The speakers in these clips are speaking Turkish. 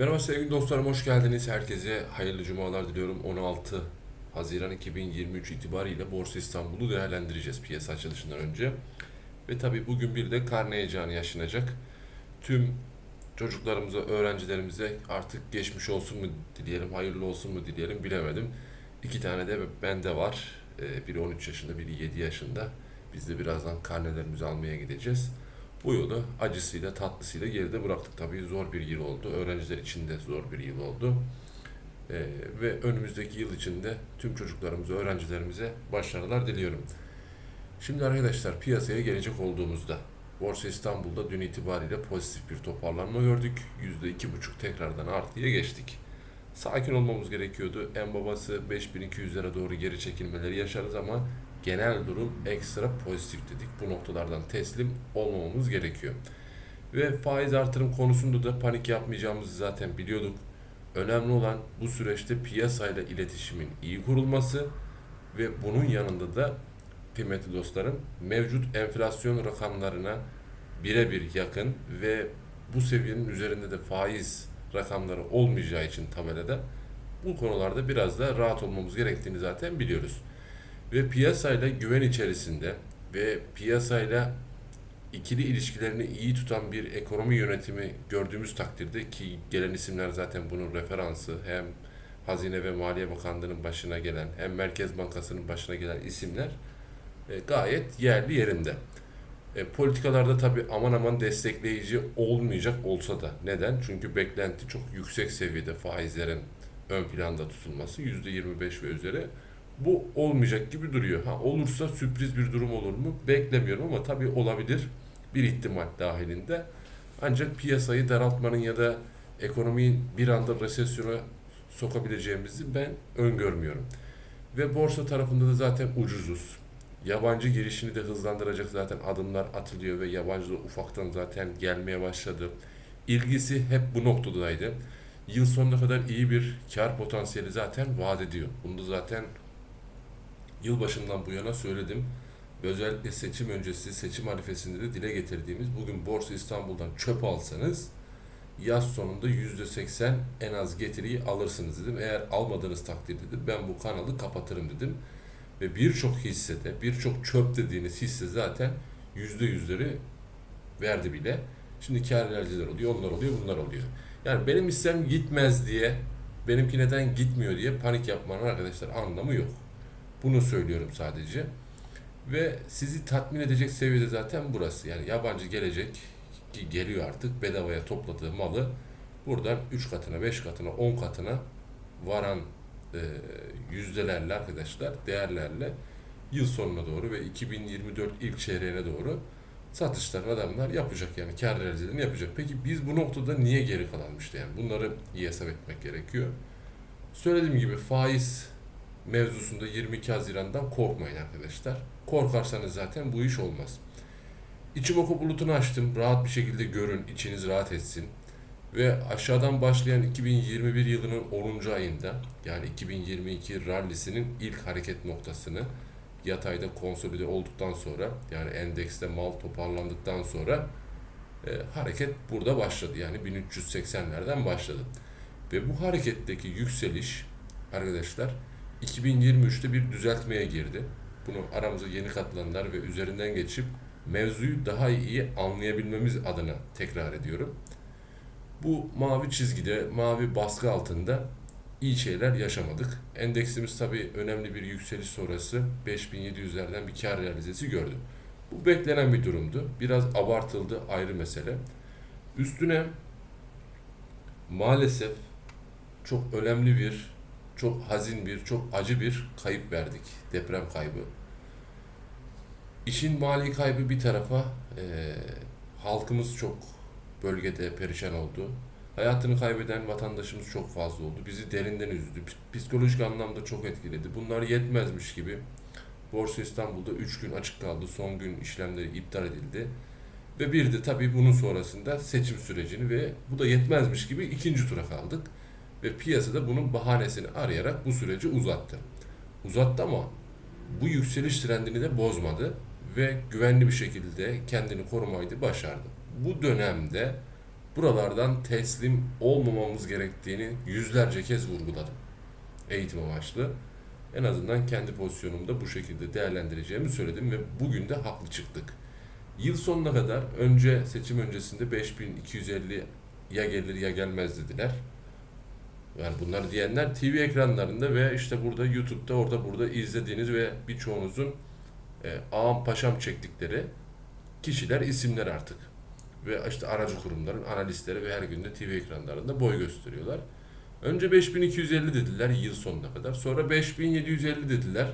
Merhaba sevgili dostlarım, hoş geldiniz. Herkese hayırlı cumalar diliyorum. 16 Haziran 2023 itibariyle Borsa İstanbul'u değerlendireceğiz piyasa açılışından önce. Ve tabii bugün bir de karne heyecanı yaşanacak. Tüm çocuklarımıza, öğrencilerimize artık geçmiş olsun mu dileyelim, hayırlı olsun mu dileyelim bilemedim. İki tane de bende var. Ee, Biri 13 yaşında, biri 7 yaşında. Biz de birazdan karnelerimizi almaya gideceğiz. Bu yolu acısıyla tatlısıyla geride bıraktık. Tabii zor bir yıl oldu. Öğrenciler için de zor bir yıl oldu. Ee, ve önümüzdeki yıl içinde tüm çocuklarımıza, öğrencilerimize başarılar diliyorum. Şimdi arkadaşlar piyasaya gelecek olduğumuzda Borsa İstanbul'da dün itibariyle pozitif bir toparlanma gördük. %2,5 tekrardan artıya geçtik. Sakin olmamız gerekiyordu. En babası 5200'lere doğru geri çekilmeleri yaşarız ama genel durum ekstra pozitif dedik. Bu noktalardan teslim olmamamız gerekiyor. Ve faiz artırım konusunda da panik yapmayacağımızı zaten biliyorduk. Önemli olan bu süreçte piyasayla iletişimin iyi kurulması ve bunun yanında da kıymetli dostlarım mevcut enflasyon rakamlarına birebir yakın ve bu seviyenin üzerinde de faiz rakamları olmayacağı için tabelada bu konularda biraz da rahat olmamız gerektiğini zaten biliyoruz. Ve piyasayla güven içerisinde ve piyasayla ikili ilişkilerini iyi tutan bir ekonomi yönetimi gördüğümüz takdirde ki gelen isimler zaten bunun referansı hem Hazine ve Maliye Bakanlığı'nın başına gelen hem Merkez Bankası'nın başına gelen isimler e, gayet yerli yerinde. E, politikalarda tabii aman aman destekleyici olmayacak olsa da neden? Çünkü beklenti çok yüksek seviyede faizlerin ön planda tutulması %25 ve üzeri. Bu olmayacak gibi duruyor. Ha olursa sürpriz bir durum olur mu? Beklemiyorum ama tabii olabilir bir ihtimal dahilinde. Ancak piyasayı daraltmanın ya da ekonomiyi bir anda resesyona sokabileceğimizi ben öngörmüyorum. Ve borsa tarafında da zaten ucuzuz. Yabancı girişini de hızlandıracak zaten adımlar atılıyor ve yabancı da ufaktan zaten gelmeye başladı. İlgisi hep bu noktadaydı. Yıl sonuna kadar iyi bir kar potansiyeli zaten vaat ediyor. Bunu da zaten yılbaşından bu yana söyledim. Ve özellikle seçim öncesi, seçim arifesinde de dile getirdiğimiz bugün Borsa İstanbul'dan çöp alsanız yaz sonunda %80 en az getiriyi alırsınız dedim. Eğer almadığınız takdirde de ben bu kanalı kapatırım dedim. Ve birçok hissede, birçok çöp dediğiniz hisse zaten yüzde yüzleri verdi bile. Şimdi kar enerjiler oluyor, onlar oluyor, bunlar oluyor. Yani benim hissem gitmez diye, benimki neden gitmiyor diye panik yapmanın arkadaşlar anlamı yok. Bunu söylüyorum sadece. Ve sizi tatmin edecek seviyede zaten burası. Yani yabancı gelecek ki geliyor artık bedavaya topladığı malı buradan 3 katına, 5 katına, 10 katına varan e, yüzdelerle arkadaşlar, değerlerle yıl sonuna doğru ve 2024 ilk çeyreğine doğru satışlarını adamlar yapacak yani kar realizelerini yapacak. Peki biz bu noktada niye geri kalalmıştı yani bunları iyi hesap etmek gerekiyor. Söylediğim gibi faiz mevzusunda 22 Haziran'dan korkmayın arkadaşlar. Korkarsanız zaten bu iş olmaz. İçim oku bulutunu açtım. Rahat bir şekilde görün, içiniz rahat etsin. Ve aşağıdan başlayan 2021 yılının 10. ayında yani 2022 rallisinin ilk hareket noktasını yatayda konsolide olduktan sonra yani endekste mal toparlandıktan sonra e, hareket burada başladı. Yani 1380'lerden başladı. Ve bu hareketteki yükseliş arkadaşlar 2023'te bir düzeltmeye girdi. Bunu aramıza yeni katılanlar ve üzerinden geçip mevzuyu daha iyi anlayabilmemiz adına tekrar ediyorum. Bu mavi çizgide, mavi baskı altında iyi şeyler yaşamadık. Endeksimiz tabii önemli bir yükseliş sonrası 5700'lerden bir kar realizesi gördü. Bu beklenen bir durumdu. Biraz abartıldı ayrı mesele. Üstüne maalesef çok önemli bir, çok hazin bir, çok acı bir kayıp verdik. Deprem kaybı. İşin mali kaybı bir tarafa, eee, halkımız çok bölgede perişan oldu. Hayatını kaybeden vatandaşımız çok fazla oldu. Bizi derinden üzdü. Ps- Psikolojik anlamda çok etkiledi. Bunlar yetmezmiş gibi Borsa İstanbul'da 3 gün açık kaldı. Son gün işlemleri iptal edildi. Ve bir de tabii bunun sonrasında seçim sürecini ve bu da yetmezmiş gibi ikinci tura kaldık. Ve piyasada bunun bahanesini arayarak bu süreci uzattı. Uzattı ama bu yükseliş trendini de bozmadı ve güvenli bir şekilde kendini korumayı da başardı. Bu dönemde buralardan teslim olmamamız gerektiğini yüzlerce kez vurguladım. Eğitim amaçlı. En azından kendi pozisyonumda bu şekilde değerlendireceğimi söyledim ve bugün de haklı çıktık. Yıl sonuna kadar önce seçim öncesinde 5250 ya gelir ya gelmez dediler. Yani bunları diyenler TV ekranlarında ve işte burada YouTube'da orada burada izlediğiniz ve birçoğunuzun e, ağam paşam çektikleri kişiler, isimler artık. Ve işte aracı kurumların analistleri ve her gün de TV ekranlarında boy gösteriyorlar. Önce 5250 dediler yıl sonuna kadar. Sonra 5750 dediler.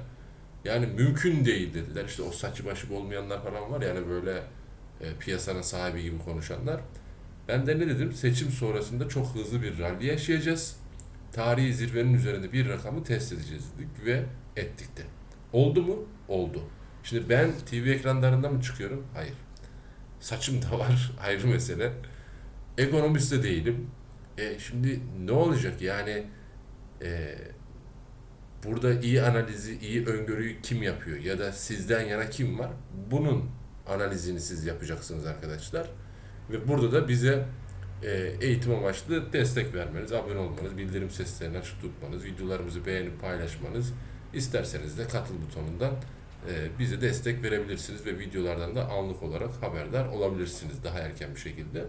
Yani mümkün değil dediler. İşte o saçı başı olmayanlar falan var yani böyle e, piyasanın sahibi gibi konuşanlar. Ben de ne dedim? Seçim sonrasında çok hızlı bir rally yaşayacağız. Tarihi zirvenin üzerinde bir rakamı test edeceğiz dedik ve ettik de. Oldu mu? Oldu. Şimdi ben TV ekranlarında mı çıkıyorum? Hayır. Saçım da var. Ayrı mesele. Ekonomist de değilim. E, şimdi ne olacak? Yani e, burada iyi analizi, iyi öngörüyü kim yapıyor? Ya da sizden yana kim var? Bunun analizini siz yapacaksınız arkadaşlar. Ve burada da bize eğitim amaçlı destek vermeniz, abone olmanız, bildirim seslerini açık tutmanız, videolarımızı beğenip paylaşmanız, isterseniz de katıl butonundan e, bize destek verebilirsiniz ve videolardan da anlık olarak haberdar olabilirsiniz daha erken bir şekilde.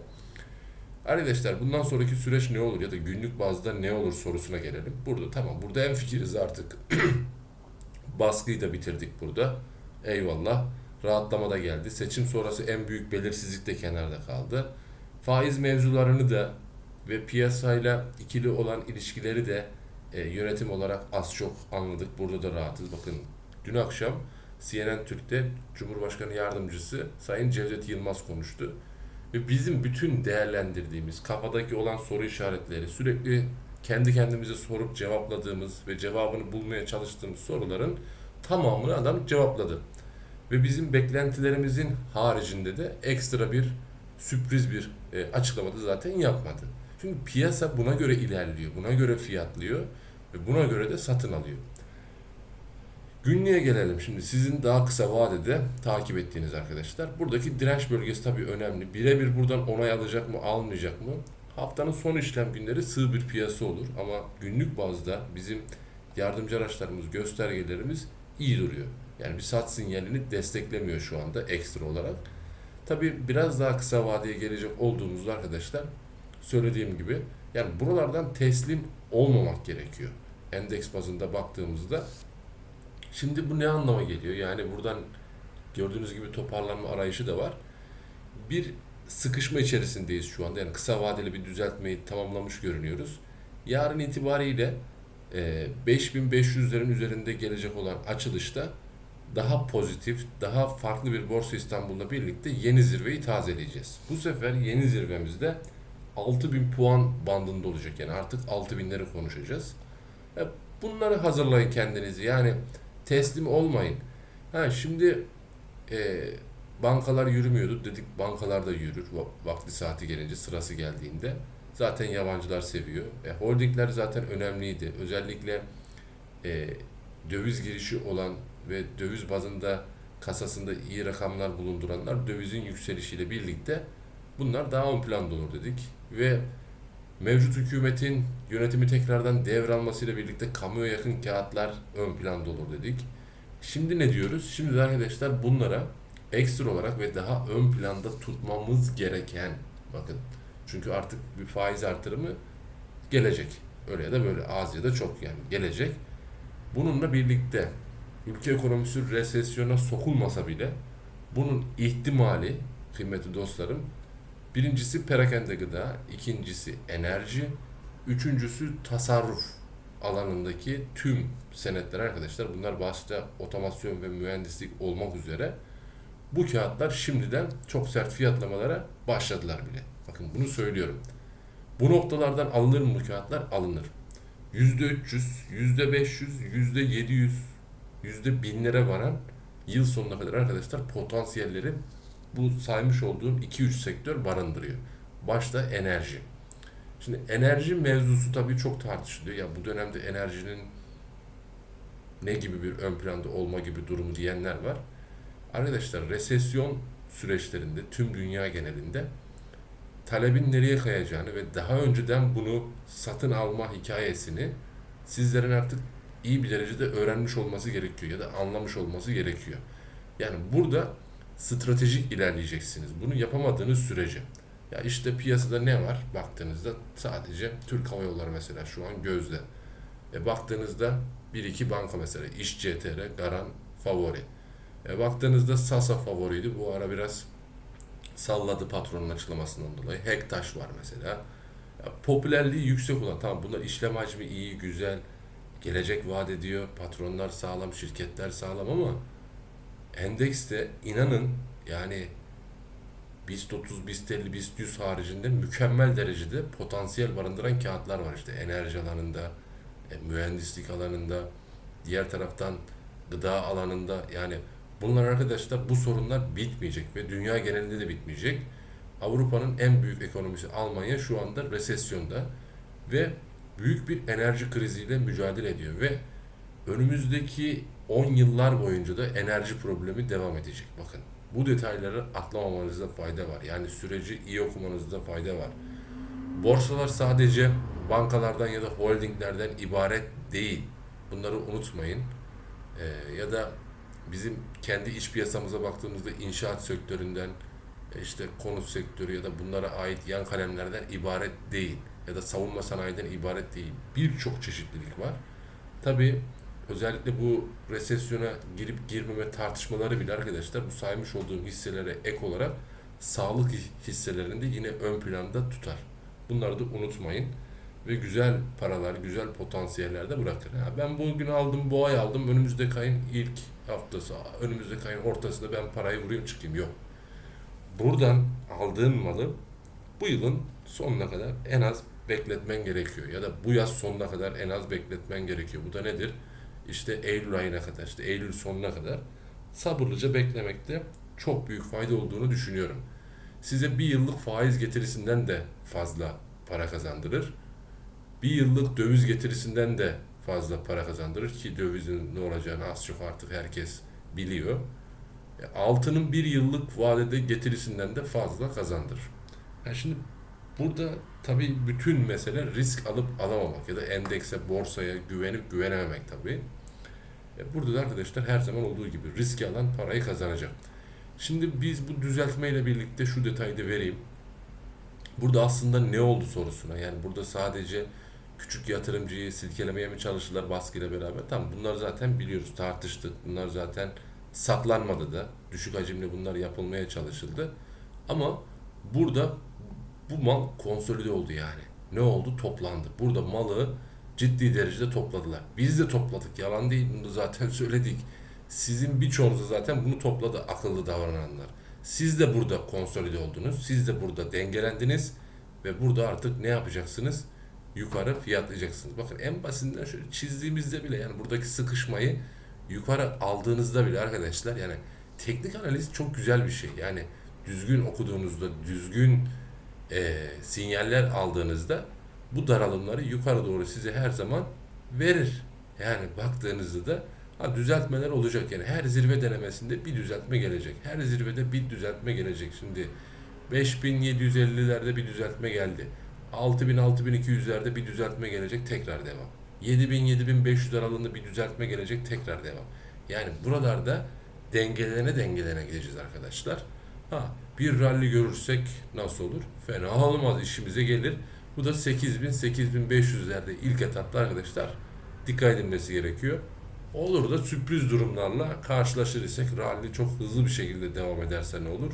Arkadaşlar bundan sonraki süreç ne olur ya da günlük bazda ne olur sorusuna gelelim. Burada tamam burada en fikiriz artık. Baskıyı da bitirdik burada. Eyvallah. Rahatlama da geldi. Seçim sonrası en büyük belirsizlik de kenarda kaldı. Faiz mevzularını da ve piyasayla ikili olan ilişkileri de e, yönetim olarak az çok anladık. Burada da rahatız. Bakın dün akşam CNN Türk'te Cumhurbaşkanı Yardımcısı Sayın Cevdet Yılmaz konuştu. Ve bizim bütün değerlendirdiğimiz, kafadaki olan soru işaretleri, sürekli kendi kendimize sorup cevapladığımız ve cevabını bulmaya çalıştığımız soruların tamamını adam cevapladı. Ve bizim beklentilerimizin haricinde de ekstra bir sürpriz bir e, açıklamada zaten yapmadı. Çünkü piyasa buna göre ilerliyor, buna göre fiyatlıyor ve buna göre de satın alıyor. Günlüğe gelelim şimdi. Sizin daha kısa vadede takip ettiğiniz arkadaşlar. Buradaki direnç bölgesi tabii önemli. Birebir buradan onay alacak mı, almayacak mı? Haftanın son işlem günleri sığ bir piyasa olur. Ama günlük bazda bizim yardımcı araçlarımız, göstergelerimiz iyi duruyor. Yani bir sat sinyalini desteklemiyor şu anda ekstra olarak. Tabii biraz daha kısa vadeye gelecek olduğumuzda arkadaşlar söylediğim gibi yani buralardan teslim olmamak gerekiyor. Endeks bazında baktığımızda Şimdi bu ne anlama geliyor? Yani buradan gördüğünüz gibi toparlanma arayışı da var. Bir sıkışma içerisindeyiz şu anda. Yani kısa vadeli bir düzeltmeyi tamamlamış görünüyoruz. Yarın itibariyle e, 5500'lerin üzerinde gelecek olan açılışta daha pozitif, daha farklı bir Borsa İstanbul'la birlikte yeni zirveyi tazeleyeceğiz. Bu sefer yeni zirvemizde 6000 puan bandında olacak. Yani artık 6000'leri konuşacağız. E, bunları hazırlayın kendinizi. Yani teslim olmayın. Ha şimdi e, bankalar yürümüyordu dedik bankalar da yürür vakti saati gelince sırası geldiğinde. Zaten yabancılar seviyor. E, holdingler zaten önemliydi. Özellikle e, döviz girişi olan ve döviz bazında kasasında iyi rakamlar bulunduranlar dövizin yükselişiyle birlikte bunlar daha ön planda olur dedik. Ve mevcut hükümetin yönetimi tekrardan devralmasıyla birlikte kamuya yakın kağıtlar ön planda olur dedik. Şimdi ne diyoruz? Şimdi de arkadaşlar bunlara ekstra olarak ve daha ön planda tutmamız gereken bakın çünkü artık bir faiz artırımı gelecek. Öyle ya da böyle az ya da çok yani gelecek. Bununla birlikte ülke ekonomisi resesyona sokulmasa bile bunun ihtimali kıymetli dostlarım Birincisi perakende gıda, ikincisi enerji, üçüncüsü tasarruf alanındaki tüm senetler arkadaşlar. Bunlar başta otomasyon ve mühendislik olmak üzere bu kağıtlar şimdiden çok sert fiyatlamalara başladılar bile. Bakın bunu söylüyorum. Bu noktalardan alınır mı bu kağıtlar? Alınır. %300, %500, %700, %1000'lere varan yıl sonuna kadar arkadaşlar potansiyelleri bu saymış olduğum 2-3 sektör barındırıyor. Başta enerji. Şimdi enerji mevzusu tabii çok tartışılıyor. Ya bu dönemde enerjinin ne gibi bir ön planda olma gibi durumu diyenler var. Arkadaşlar resesyon süreçlerinde tüm dünya genelinde talebin nereye kayacağını ve daha önceden bunu satın alma hikayesini sizlerin artık iyi bir derecede öğrenmiş olması gerekiyor ya da anlamış olması gerekiyor. Yani burada stratejik ilerleyeceksiniz. Bunu yapamadığınız sürece. Ya işte piyasada ne var baktığınızda sadece Türk Hava Yolları mesela şu an gözde. E baktığınızda bir iki banka mesela İş CTR, Garan, Favori. E baktığınızda Sasa favoriydi. Bu ara biraz salladı patronun açıklamasından dolayı. Hektaş var mesela. Ya popülerliği yüksek olan tamam bunlar işlem hacmi iyi, güzel, gelecek vaat ediyor. Patronlar sağlam, şirketler sağlam ama endekste inanın yani BIST 30, BIST 50, BIST 100 haricinde mükemmel derecede potansiyel barındıran kağıtlar var işte enerji alanında, e, mühendislik alanında, diğer taraftan gıda alanında yani bunlar arkadaşlar bu sorunlar bitmeyecek ve dünya genelinde de bitmeyecek. Avrupa'nın en büyük ekonomisi Almanya şu anda resesyonda ve büyük bir enerji kriziyle mücadele ediyor ve önümüzdeki 10 yıllar boyunca da enerji problemi devam edecek. Bakın bu detayları atlamamanızda fayda var. Yani süreci iyi okumanızda fayda var. Borsalar sadece bankalardan ya da holdinglerden ibaret değil. Bunları unutmayın. Ee, ya da bizim kendi iş piyasamıza baktığımızda inşaat sektöründen işte konut sektörü ya da bunlara ait yan kalemlerden ibaret değil. Ya da savunma sanayiden ibaret değil. Birçok çeşitlilik var. Tabii özellikle bu resesyona girip girmeme tartışmaları bile arkadaşlar bu saymış olduğum hisselere ek olarak sağlık hisselerinde yine ön planda tutar. Bunları da unutmayın. Ve güzel paralar, güzel potansiyeller de bırakır. Ha, ben bugün aldım, bu ay aldım, önümüzdeki ayın ilk haftası, önümüzdeki ayın ortasında ben parayı vurayım çıkayım. Yok. Buradan aldığın malı bu yılın sonuna kadar en az bekletmen gerekiyor. Ya da bu yaz sonuna kadar en az bekletmen gerekiyor. Bu da nedir? İşte Eylül ayına kadar, işte Eylül sonuna kadar sabırlıca beklemekte çok büyük fayda olduğunu düşünüyorum. Size bir yıllık faiz getirisinden de fazla para kazandırır. Bir yıllık döviz getirisinden de fazla para kazandırır ki dövizin ne olacağını az çok artık herkes biliyor. Altının bir yıllık vadede getirisinden de fazla kazandırır. Yani şimdi burada tabii bütün mesele risk alıp alamamak ya da endekse, borsaya güvenip güvenememek tabii. E, Burada da arkadaşlar her zaman olduğu gibi riski alan parayı kazanacak. Şimdi biz bu düzeltmeyle birlikte şu detayı da vereyim. Burada aslında ne oldu sorusuna yani burada sadece küçük yatırımcıyı silkelemeye mi çalıştılar baskıyla beraber? Tamam bunlar zaten biliyoruz tartıştık. Bunlar zaten saklanmadı da. Düşük hacimli bunlar yapılmaya çalışıldı. Ama burada bu mal konsolide oldu yani. Ne oldu? Toplandı. Burada malı ciddi derecede topladılar. Biz de topladık. Yalan değil. Bunu zaten söyledik. Sizin birçoğunuz zaten bunu topladı akıllı davrananlar. Siz de burada konsolide oldunuz. Siz de burada dengelendiniz. Ve burada artık ne yapacaksınız? Yukarı fiyatlayacaksınız. Bakın en basitinden şöyle çizdiğimizde bile yani buradaki sıkışmayı yukarı aldığınızda bile arkadaşlar yani teknik analiz çok güzel bir şey. Yani düzgün okuduğunuzda, düzgün e, sinyaller aldığınızda bu daralımları yukarı doğru size her zaman verir. Yani baktığınızda da ha, düzeltmeler olacak yani her zirve denemesinde bir düzeltme gelecek. Her zirvede bir düzeltme gelecek. Şimdi 5750'lerde bir düzeltme geldi. 6000-6200'lerde bir düzeltme gelecek tekrar devam. 7000-7500 aralığında bir düzeltme gelecek tekrar devam. Yani buralarda dengelene dengelene gideceğiz arkadaşlar. Ha bir rally görürsek nasıl olur? Fena olmaz işimize gelir. Bu da 8000-8500'lerde ilk etapta arkadaşlar dikkat edilmesi gerekiyor. Olur da sürpriz durumlarla karşılaşır isek rally çok hızlı bir şekilde devam ederse ne olur?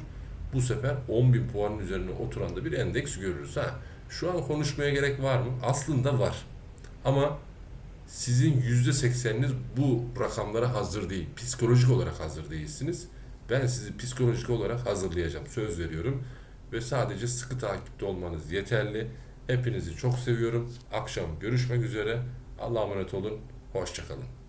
Bu sefer 10.000 puanın üzerine oturan da bir endeks görürüz. Ha, şu an konuşmaya gerek var mı? Aslında var. Ama sizin %80'iniz bu rakamlara hazır değil. Psikolojik olarak hazır değilsiniz. Ben sizi psikolojik olarak hazırlayacağım. Söz veriyorum. Ve sadece sıkı takipte olmanız yeterli. Hepinizi çok seviyorum. Akşam görüşmek üzere. Allah'a emanet olun. Hoşçakalın.